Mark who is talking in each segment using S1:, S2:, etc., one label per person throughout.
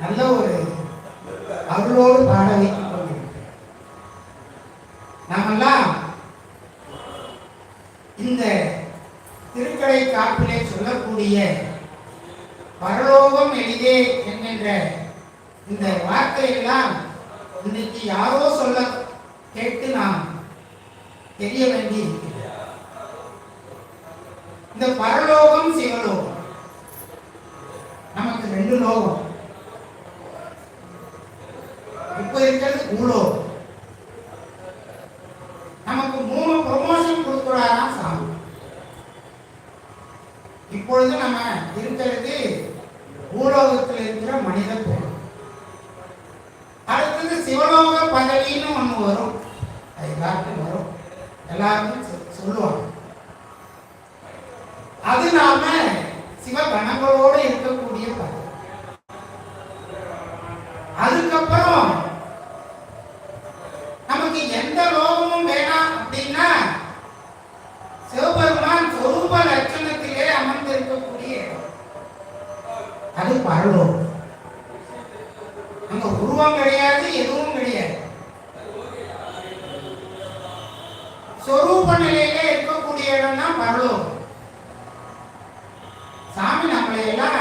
S1: நல்ல ஒரு அருளோடு பாட வைத்துக் கொண்டிருக்கிறேன் நாமெல்லாம் இந்த திருக்கடை காப்பிலே சொல்லக்கூடிய பரலோகம் எளிதே என்கின்ற இந்த வார்த்தையெல்லாம் இன்னைக்கு யாரோ சொல்ல கேட்டு நாம் தெரிய வேண்டி இருக்கிறது இந்த பரலோகம் சிவலோகம் நமக்கு ரெண்டு லோகம் இப்ப இருக்கிறது நமக்கு மூணு ப்ரொமோஷன் கொடுக்குறாராம் சாமி? இப்பொழுது நம்ம இருக்கிறது பூலோகத்தில் இருக்கிற மனித குலம் அடுத்தது சிவலோக பதவின்னு ஒண்ணு வரும். அது எல்லாருக்கும் வரும். எல்லாருக்கும் சொல்லுவாங்க. அது நாம சிவகணங்களோடு இருக்கக்கூடிய பதவி. அதுக்கப்புறம் அது பரலோகம் அங்க உருவம் கிடையாது எதுவும் கிடையாது. சொரூப நிலையில இருக்கக்கூடிய இடம் தான் பரலோகம் சாமி நம்மளை எல்லாம்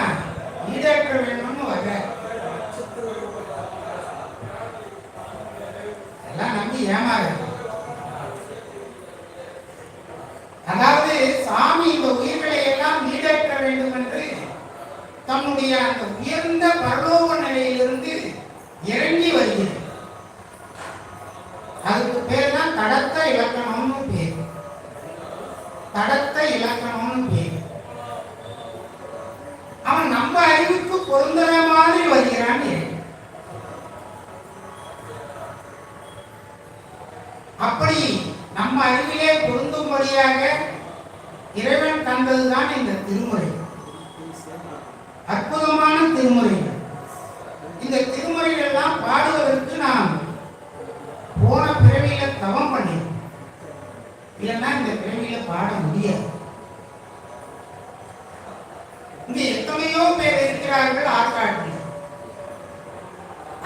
S1: ஈடேற்ற வேணும்னு வர்ற எல்லாம் நம்பி ஏமாறு அதாவது சாமி இந்த உயிர்களை எல்லாம் ஈடேற்ற வேண்டும் என்று தன்னுடைய அந்த உயர்ந்த பரலோக நிலையிலிருந்து இறங்கி வருகிறது அதுக்கு பேர் தான் கடத்த இலக்கணம்னு பேர். கடத்த இலக்கணம்னு பேர். அவன் நம்ம அறிவுக்கு பொருந்துற மாதிரி வருகிறான் அப்படி நம்ம அறிவிலே பொருந்தும்படியாக இறைவன் தந்ததுதான் இந்த திருமுறை. அற்புதமான திருமுறைகள். இந்த திருமுறைகள் எல்லாம் பாடுவதற்கு நாம் போன பிறவியில தவம் பண்ணேன். இல்லைன்னா இந்த பிறவியில பாட முடியாது. இங்க எத்தனையோ பேர் இருக்கிறார்கள் ஆற்காட்டில்.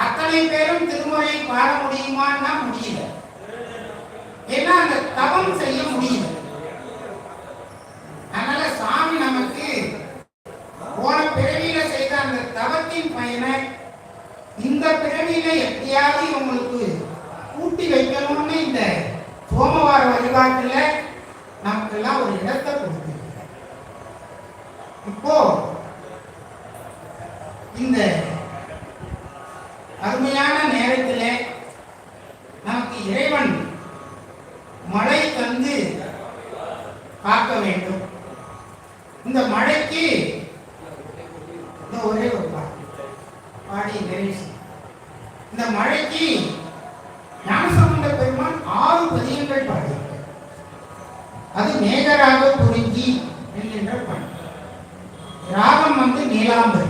S1: அத்தனை பேரும் திருமுறையை பாட முடியுமான்னா முடியல. ஏன்னா அந்த தவம் செய்ய முடியல அதனால சாமி நமக்கு போன பிறவியில செய்த அந்த தவத்தின் பயனை இந்த பிறவியில எப்படியாவது உங்களுக்கு கூட்டி வைக்கணும்னு இந்த சோமவார வழிபாட்டுல நமக்கெல்லாம் ஒரு இடத்தை கொடுத்துருக்க இப்போ இந்த அருமையான நேரத்தில் நமக்கு இறைவன் மழை தந்து காக்க வேண்டும் இந்த மழைக்கு இந்த ஒரே ஒரு பாட்டு பாடி நிறைவு செய்யும். இந்த மழைக்கு ஞானசம்பந்த பெருமான் ஆறு பதியங்கள் பாடியிருக்கிறார் அது மேகராக குறிஞ்சி என்கின்ற பண். ராகம் வந்து நீலாம்பரி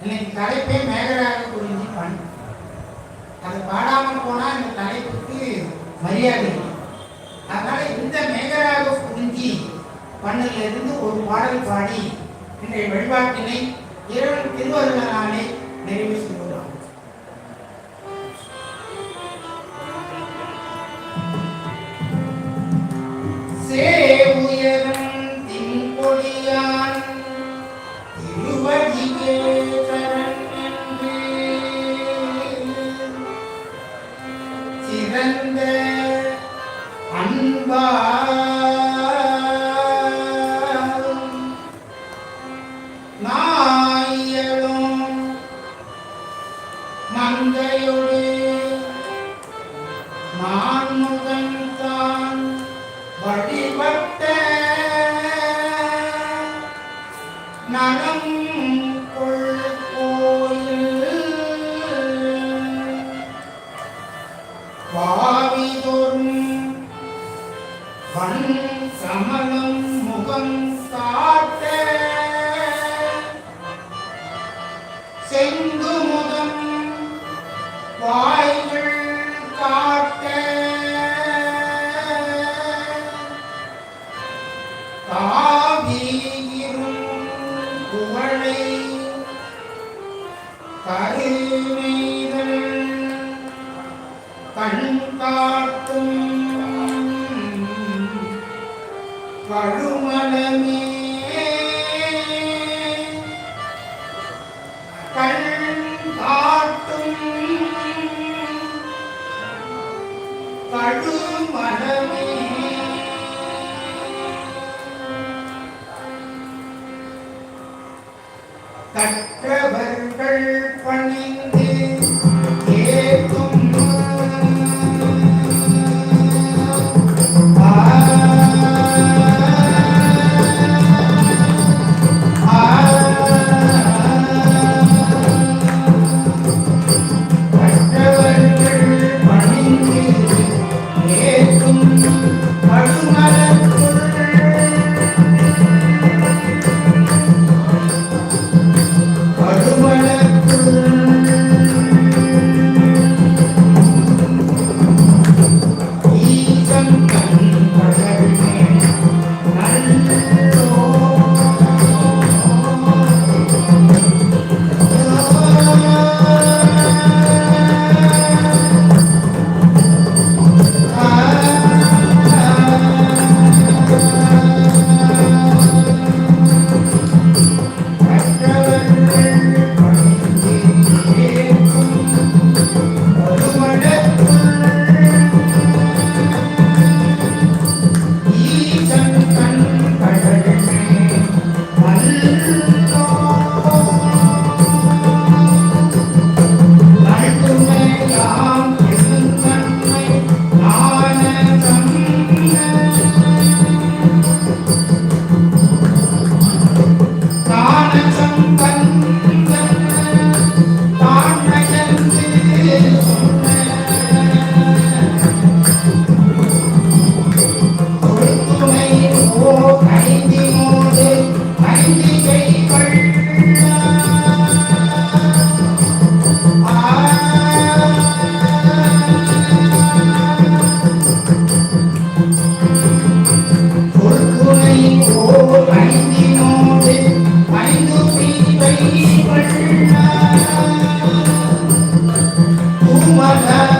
S1: இன்னைக்கு தலைப்பே மேகராக குறிஞ்சி பண். அது பாடாமல் போனா இந்த தலைப்புக்கு மரியாதை அதனால இந்த மேகராக குறிஞ்சி பண்ணிலிருந்து ஒரு பாடல் பாடி இன்றைய வழிபாட்டினை இரவு திருவருளனாலே நிறைவு வன் சமலம் முகம் காட்ட செந்து முகம் வாய்கள் காட்ட காவியிரும் புகழை கருமைகள் கண் காட்டும் தக்கவர்கள் பணிந்து my life.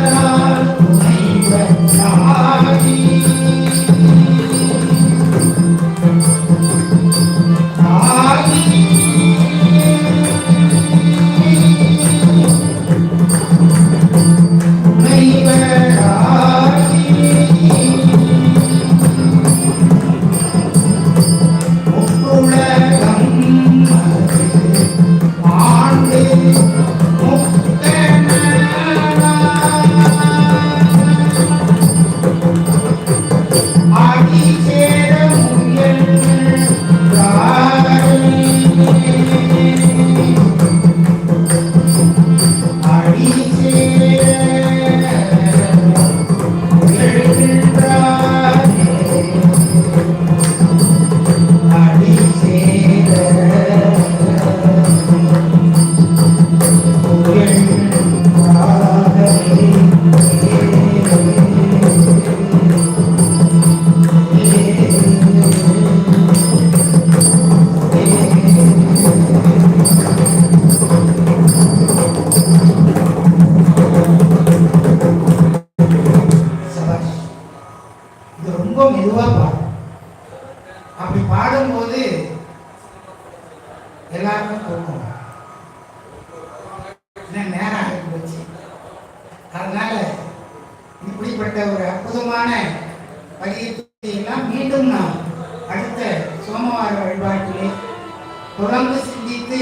S1: தொடர்ந்து சிந்தித்து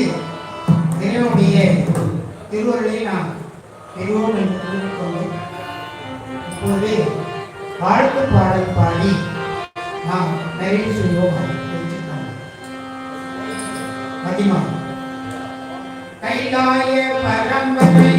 S1: இறைவனுடைய திருவருளை நாம் பெறுவோம் என்று கூறிக்கொண்டோம் இப்போது வாழ்த்து பாடல் பாடி நாம் நிறைவு செய்வோம் மதிமா கைலாய பரம்பரை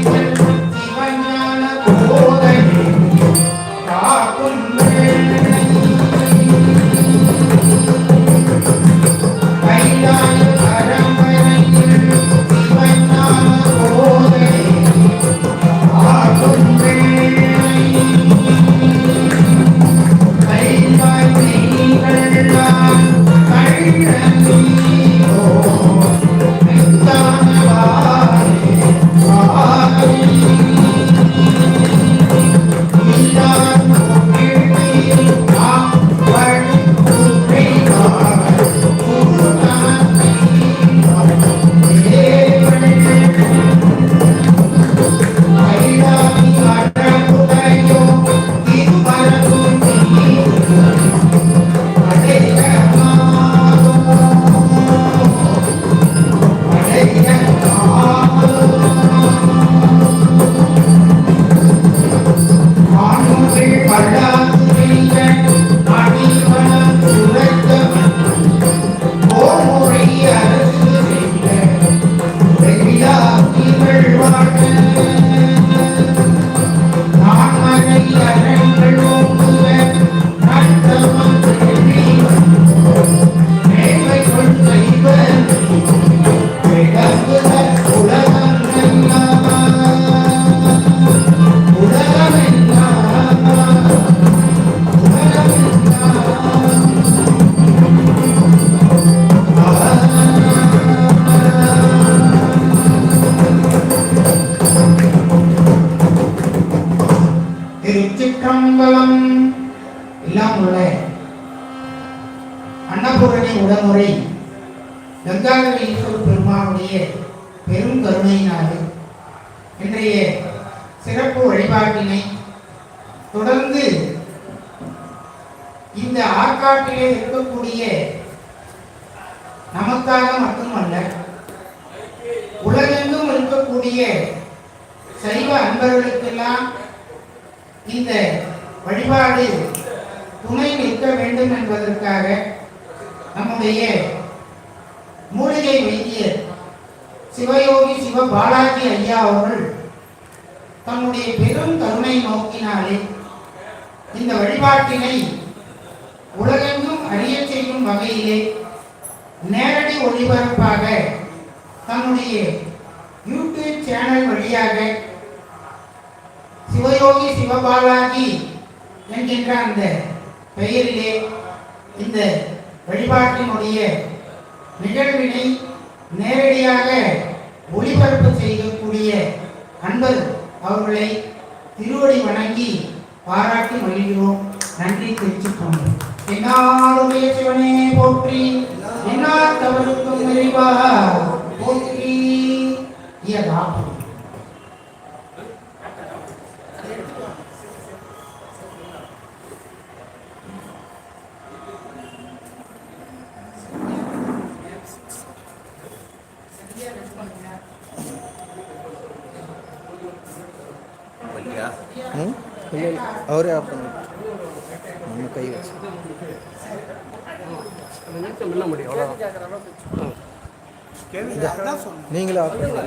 S1: திருச்சிற்றம்பலம் எல்லாம் உள்ள. அன்னபூரணி உடனுரை. கங்காதவி ஈஸ்வர பெருமானுடைய பெரும் கருணையினாலே இன்றைய சிறப்பு வழிபாட்டினை தொடர்ந்து இந்த ஆற்காட்டிலே இருக்கக்கூடிய நமக்காக மட்டுமல்ல உலகெங்கும் இருக்கக்கூடிய சைவ அன்பர்களுக்கெல்லாம் இந்த வழிபாடு துணை நிற்க வேண்டும் என்பதற்காக நம்முடைய மூலிகை வைத்தியர் சிவயோகி சிவ பாலாஜி ஐயா அவர்கள் தன்னுடைய பெரும் கருணை நோக்கினாலே இந்த வழிபாட்டினை உலகெங்கும் அறியச் செய்யும் வகையிலே நேரடி ஒளிபரப்பாக தன்னுடைய யூடியூப் சேனல் வழியாக சிவயோகி சிவபாலாஜி என்கின்ற அந்த பெயரிலே இந்த வழிபாட்டினுடைய நிகழ்வினை நேரடியாக ஒளிபரப்பு செய்யக்கூடிய அன்பர் அவர்களை திருவடி வணங்கி பாராட்டி மகிழ்கிறோம். நன்றி தெரிவிச்சுக்கோங்க என்னாருடைய சிவனே போற்றி என்னார் தவறுக்கும் நிறைவாக போற்றி. இயதாகும்
S2: ம் இல்லை இல்லை அவரே ஆஃப் பண்ணி நம்ம கை வச்சு நீங்களே ஆஃப் பண்ணுங்க